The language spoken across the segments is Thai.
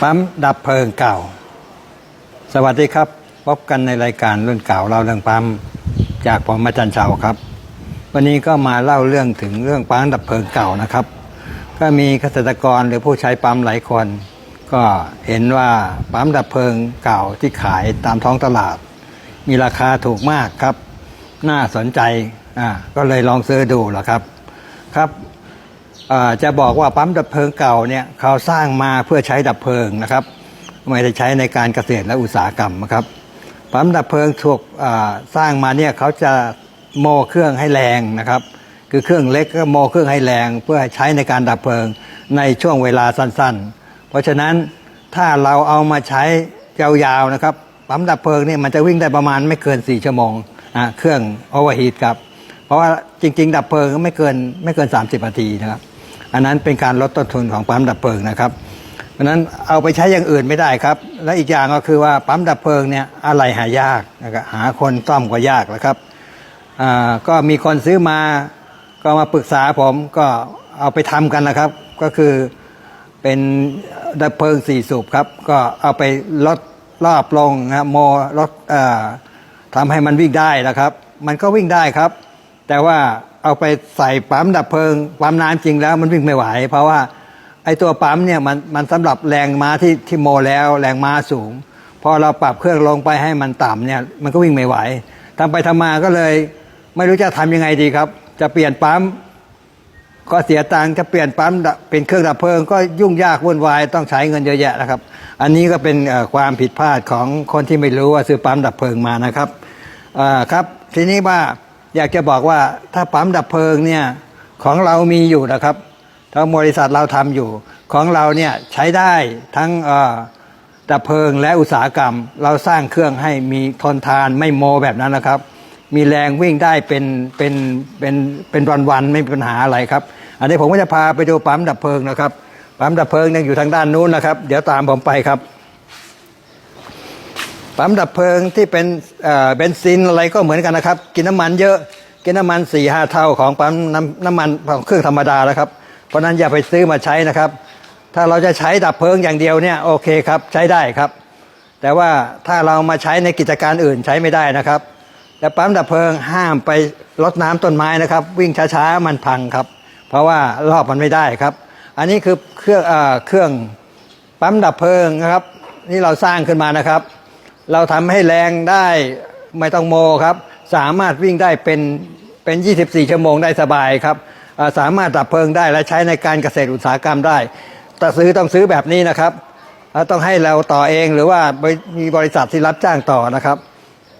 ปั๊มดับเพลิงเก่า สวัสดีครับ พบกันในรายการรุ่นเก่าเล่าเรื่องปั๊มจากผมอาจารย์เชาครับ วันนี้ก็มาเล่าเรื่องถึงเรื่องปั๊มดับเพลิงเก่านะครับ ก็มีเกษตรกรหรือผู้ใช้ปั๊มหลายคน ก็เห็นว่าปั๊มดับเพลิงเก่าที่ขายตามท้องตลาด มีราคาถูกมากครับ น่าสนใจอ่าก็เลยลองซื้อดูแหละครับ ครับ จะบอกว่าปั๊มดับเพลิงเก่าเนี่ยเขาสร้างมาเพื่อใช้ดับเพลิงนะครับ ไม่ได้ใช้ในการเกษตรและอุตสาหกรรมนะครับปั๊มดับเพลิงถูกสร้างมาเนี่ยเขาจะโมเครื่องให้แรงนะครับ คือเครื่องเล็กก็โมเครื่องให้แรง เพื่อใช้ในการดับเพลิงในช่วงเวลาสั้นๆ เพราะฉะนั้นถ้าเราเอามาใช้ยาวๆนะครับปั๊มดับเพลิงเนี่ยมันจะวิ่งได้ประมาณไม่เกิน 4 ชั่วโมงเครื่องโอเวอร์ฮีทครับ เพราะว่าจริง ๆ ดับเพลิงก็ไม่เกินไม่เกิน 30นาทีนะครับ อันนั้นเป็นการลดต้นทุนของปั๊มดับเพลิงนะครับเพราะนั้นเอาไปใช้อย่างอื่นไม่ได้ครับ และอีกอย่างก็คือว่าปั๊มดับเพลิงเนี่ยอะไรหายากนะครับหาคนซ่อมก็ยากนะครับอ่าก็มีคนซื้อมาก็มาปรึกษาผมก็เอาไปทำกันนะครับ ก็คือเป็นดับเพลิงสี่สูบครับ ก็เอาไปลดรอบลงนะครับโมลดอ่อทำให้มันวิ่งได้นะครับ มันก็วิ่งได้ครับ แต่ว่า เอาไปใส่ปั๊มดับเพลิงปั๊มน้ำจริงแล้วมันวิ่งไม่ไหว เพราะว่าไอ้ตัวปั๊มเนี่ยมันมันสำหรับแรงม้าที่ที่โมแล้วแรงม้าสูง พอเราปรับเครื่องลงไปให้มันต่ำเนี่ยมันก็วิ่งไม่ไหวทำไปทำมาก็เลยไม่รู้จะทำยังไงดีครับ จะเปลี่ยนปั๊มก็เสียตังค์จะเปลี่ยนปั๊มเป็นเครื่องดับเพลิง ก็ยุ่งยากวุ่นวายต้องใช้เงินเยอะแยะนะครับ อันนี้ก็เป็นความผิดพลาดของคนที่ไม่รู้ว่าซื้อปั๊มดับเพลิงมานะครับครับ ทีนี้ว่า อยากจะบอกว่าถ้าปั๊มดับเพลิงเนี่ยของเรามีอยู่นะครับทั้งบริษัทเราทำอยู่ ของเราเนี่ยใช้ได้ทั้งดับเพลิงและอุตสาหกรรม เราสร้างเครื่องให้มีทนทานไม่โมแบบนั้นนะครับ มีแรงวิ่งได้เป็นเป็นเป็นเป็นวันวันไม่มีปัญหาอะไรครับ อันนี้ผมก็จะพาไปดูปั๊มดับเพลิงนะครับปั๊มดับเพลิงยังอยู่ทางด้านนู้นนะครับ เดี๋ยวตามผมไปครับ ปั๊มดับเพลิงที่เป็นเบนซินอะไรก็เหมือนกันนะครับ กินน้ำมันเยอะ กินน้ำมัน4ี่ห้าเท่าของปั๊มน้ำน้ำมันของเครื่องธรรมดาแล้วครับ เพราะนั้นอย่าไปซื้อมาใช้นะครับ ถ้าเราจะใช้ดับเพลิงอย่างเดียวเนี่ยโอเคครับใช้ได้ครับ แต่ว่าถ้าเรามาใช้ในกิจการอื่นใช้ไม่ได้นะครับและปั๊มดับเพลิงห้ามไปรดน้ำต้นไม้นะครับ วิ่งช้าๆมันพังครับ เพราะว่ารอบมันไม่ได้ครับ อันนี้คือเครื่องเออเครื่องปั๊มดับเพลิงนะครับ นี่เราสร้างขึ้นมานะครับ เราทำให้แรงได้ไม่ต้องโมครับ สามารถวิ่งได้เป็นเป็น 24 ชั่วโมงได้สบายครับสามารถดับเพลิงได้และใช้ในการเกษตรอุตสาหกรรมได้ แต่ซื้อต้องซื้อแบบนี้นะครับต้องให้เราต่อเองหรือว่ามีบริษัทที่รับจ้างต่อนะครับ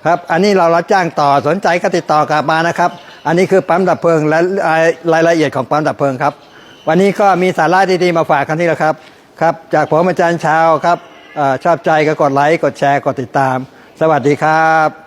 ครับ อันนี้เรารับจ้างต่อสนใจก็ติดต่อกลับมานะครับ อันนี้คือปั๊มดับเพลิงและรายละเอียดของปั๊มดับเพลิงครับ วันนี้ก็มีสาระดีๆมาฝากกันที่แล้วครับ ครับ จากผมอาจารย์ชาวครับ ชอบใจก็กดไลค์ กดแชร์ กดติดตาม สวัสดีครับ